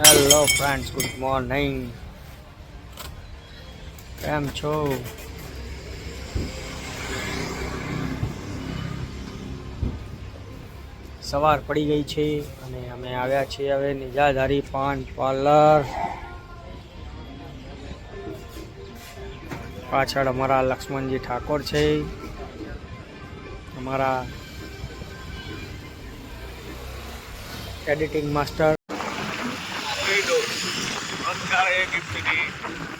Hello friend good morning કેમ છો? સવાર પડી ગઈ છે અને અમે આવ્યા છીએ હવે નિજાધારી પાન પાર્લર. પાછળ અમારા લક્ષ્મણજી ઠાકોર છે. અમારા એડિટિંગ માસ્ટર. Ankara'ya gitmedi.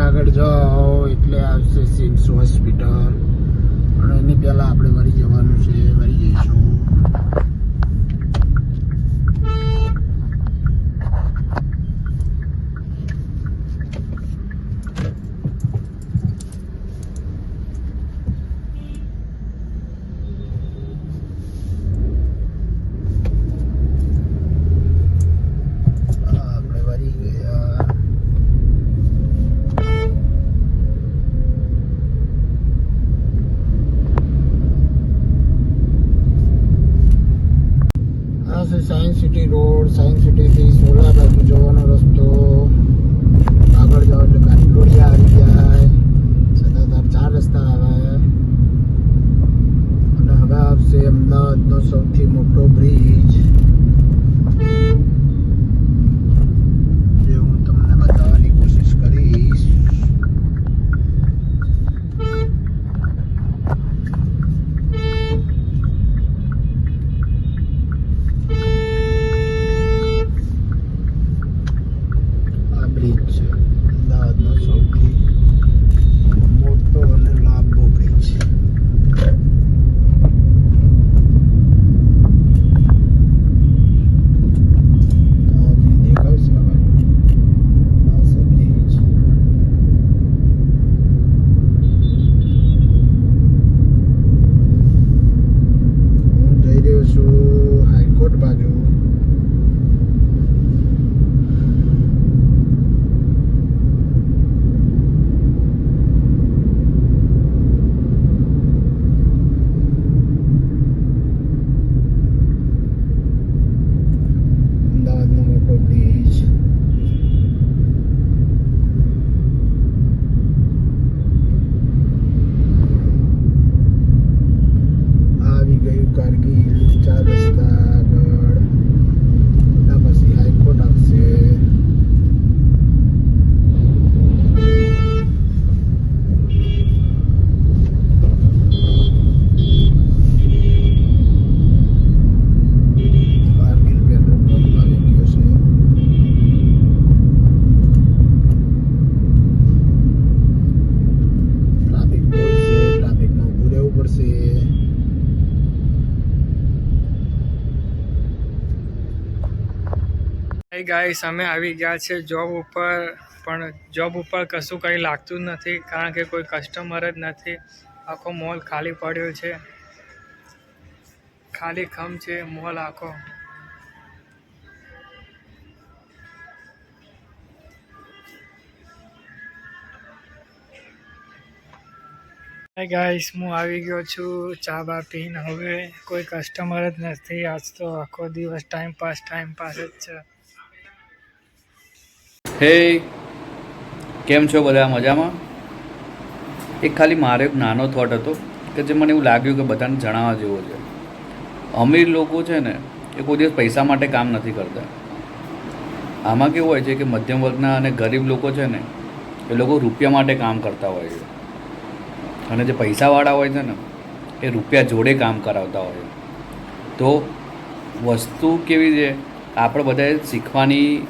આગળ જાઓ એટલે આવશે સિમ્સ હોસ્પિટલ પણ એની પહેલાં આપણે વળી જવાનું છે વળી જઈશું. ગાઈસ અમે આવી ગયા છે જોબ ઉપર, પણ જોબ ઉપર કશું કંઈ લાગતું જ નથી, કારણ કે કોઈ કસ્ટમર જ નથી. આખો મોલ ખાલી પડ્યો છે. ખાલી ખમ છે મોલ આખો. ગાઈસ હું આવી ગયો છું. ચા બા પીને. હવે કોઈ કસ્ટમર જ નથી. આજ તો આખો દિવસ ટાઈમ પાસ ટાઈમ પાસ જ છે. હે, કેમ છો બધા મજામાં? એક ખાલી મારો એક નાનો થોટ હતો કે જે મને એવું લાગ્યું કે બધાને જણાવવા જેવો છે. અમીર લોકો છે ને, એ કોઈ દિવસ પૈસા માટે કામ નથી કરતા. આમાં કેવું હોય છે કે મધ્યમ વર્ગના અને ગરીબ લોકો છે ને, એ લોકો રૂપિયા માટે કામ કરતા હોય છે. અને જે પૈસાવાળા હોય છે ને, એ રૂપિયા જોડે કામ કરાવતા હોય તો વસ્તુ કેવી છે? આપણે બધાએ શીખવાની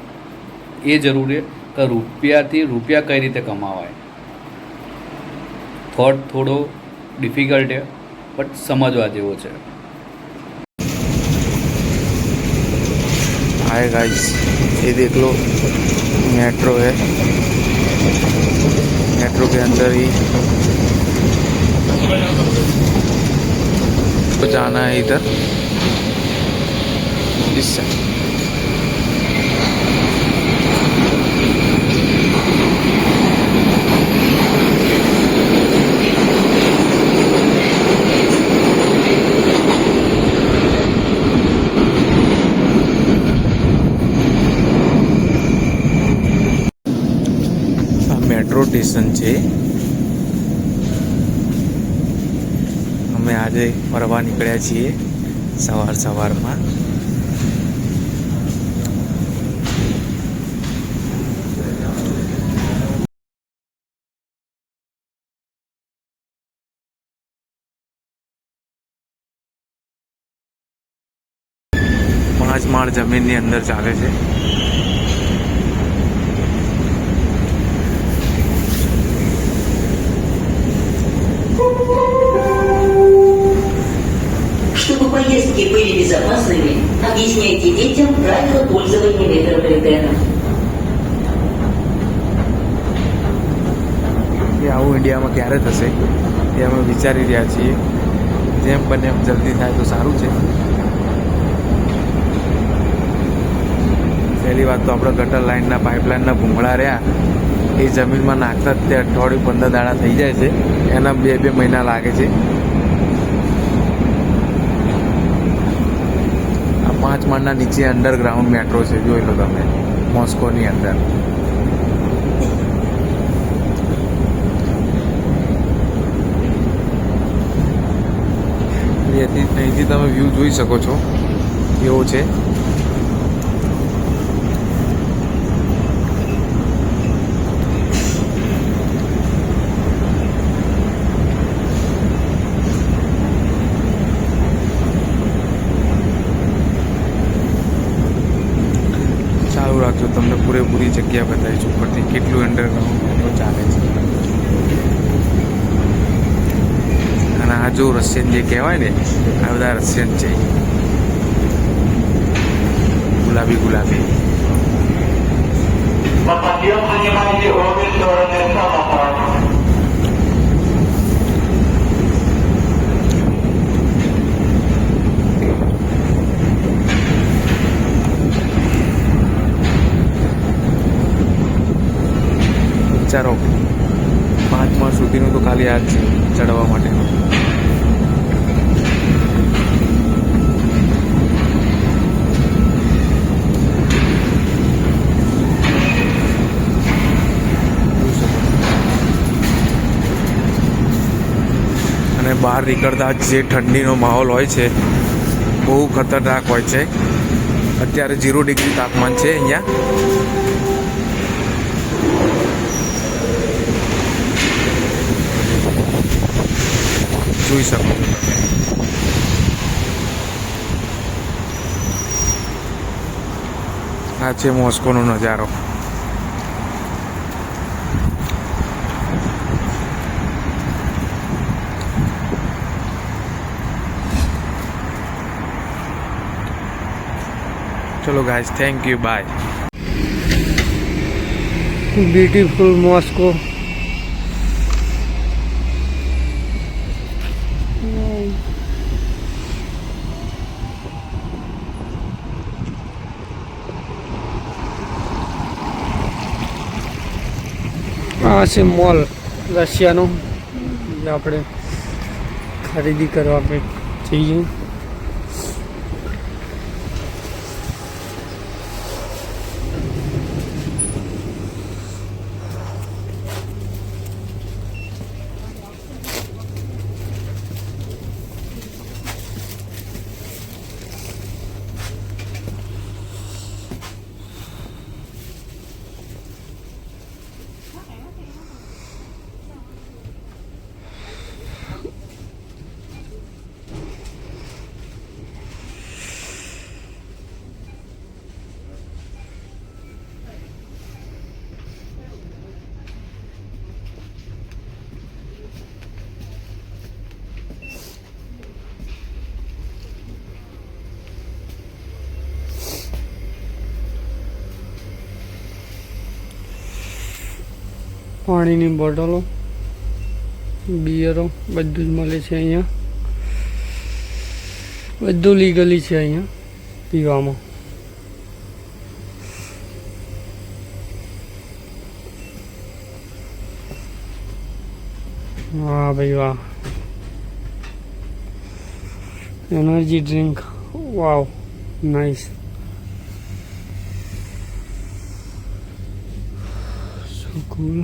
એ જરૂરી છે કે રૂપિયાથી રૂપિયા કઈ રીતે કમાવાય થોટ થોડો ડિફિકલ્ટ છે બટ સમજવા જેવો છે हाय गाइस ये देख लो मेट्रो है मेट्रो के अंदर ही तो जाना है इधर इस साइड સ્ટેશન છે. અમે આજે ફરવા નીકળ્યા છીએ સવાર સવારમાં. પાંચ માળ જમીનની અંદર ચાલે છે. безопасными, объясняйте детям правила пользования метрополитеном. એ આવું ઇન્ડિયામાં ક્યારે થશે એ અમે વિચારી રહ્યા છીએ જેમ બને એમ જલ્દી થાય તો સારું છે પહેલી વાત તો આપણે ગટર લાઇનના પાઇપલાઇનના ભૂંગળા રહ્યા એ જમીનમાં નાખતા જ તે અઠવાડિયું પંદર દાડા થઈ જાય છે એના બે બે મહિના લાગે છે પાંચ માળના નીચે અંડરગ્રાઉન્ડ મેટ્રો છે, જોઈ લો તમે. મોસ્કોની અંદર. અહીંથી તમે વ્યૂ જોઈ શકો છો. એવો છે? રાખજો, તમને પૂરેપૂરી જગ્યા બતાવીશ. ઉપરથી કેટલું અંડરગ્રાઉન્ડ ચાલે છે. અને આ જો રશિયન જે કહેવાય ને, આ બધા રશિયન છે. ગુલાબી ગુલાબી. વિચારો પાંચ માળ સુધીનું તો ખાલી આ જ છે, ચડવા માટે. અને બહાર નીકળતા જે ઠંડીનો માહોલ હોય છે, બહુ ખતરનાક હોય છે. અત્યારે ઝીરો ડિગ્રી તાપમાન છે અહીંયા. જોઈ શકો. છો તમે આ છે મોસ્કોનો નજારો. ચલો guys thank you bye beautiful Moscow આ છે મોલ રશિયાનો. આપણે ખરીદી કરવા આપણે જઈએ. પાણીની બોટલો બિયરો બધું જ મળે છે અહીંયા. બધું લીગલી છે અહીંયા પીવામાં. વાહ ભાઈ વાહ. Energy drink wow nice so cool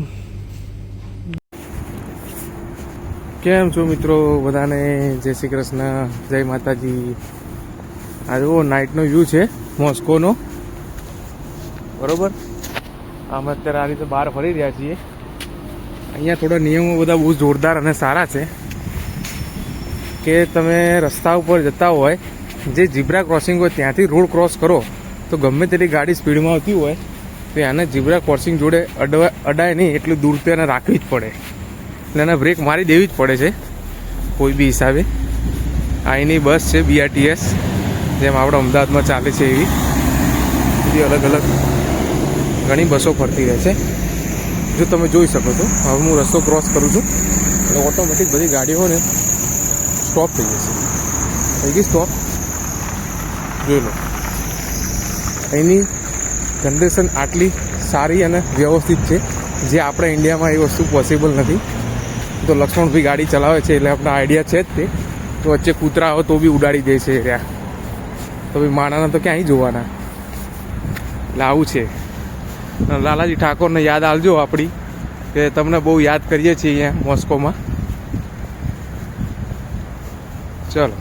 કેમ છો મિત્રો? બધાને જય શ્રી કૃષ્ણ, જય માતાજી. આ જુઓ નાઇટનો વ્યૂ છે, મોસ્કોનો. બરોબર? અમે અત્યારે આ રીતે બહાર ફરી રહ્યા છીએ. અહીંયા થોડા નિયમો બધા બહુ જોરદાર અને સારા છે કે તમે રસ્તા ઉપર જતા હોય, જે જીબ્રા ક્રોસિંગ હોય ત્યાંથી રોડ ક્રોસ કરો, તો ગમે તેટલી ગાડી સ્પીડમાં આવતી હોય, તો એને જીબ્રા ક્રોસિંગ જોડે અડવા અડાય નહીં, એટલું દૂર તો એને રાખવી જ પડે. એટલે એને બ્રેક મારી દેવી જ પડે છે. કોઈ બી હિસાબે. આ એની બસ છે બીઆરટીએસ જેમ આપણે અમદાવાદમાં ચાલે છે એવી. બધી અલગ અલગ ઘણી બસો ફરતી રહે છે. જો તમે જોઈ શકો છો, હવે હું રસ્તો ક્રોસ કરું છું. એટલે ઓટોમેટિક બધી ગાડીઓ ને સ્ટોપ થઈ જશે. થઈ ગઈ સ્ટોપ જોઈ લો. એની જનરેશન આટલી સારી અને વ્યવસ્થિત છે, જે આપણા ઇન્ડિયામાં એ વસ્તુ પોસિબલ નથી. તો લક્ષ્મણભાઈ ગાડી ચલાવે છે એટલે આપણે આઈડિયા છે જ તે. તો વચ્ચે કૂતરા હોય તો બી ઉડાડી દે છે રહ્યા. તો ભાઈ માણાના તો ક્યાંય જોવાના. એટલે આવું છે. લાલાજી ઠાકોરને યાદ આલજો આપણી, કે તમને બહુ યાદ કરીએ છીએ અહીંયા મોસ્કોમાં. ચલો.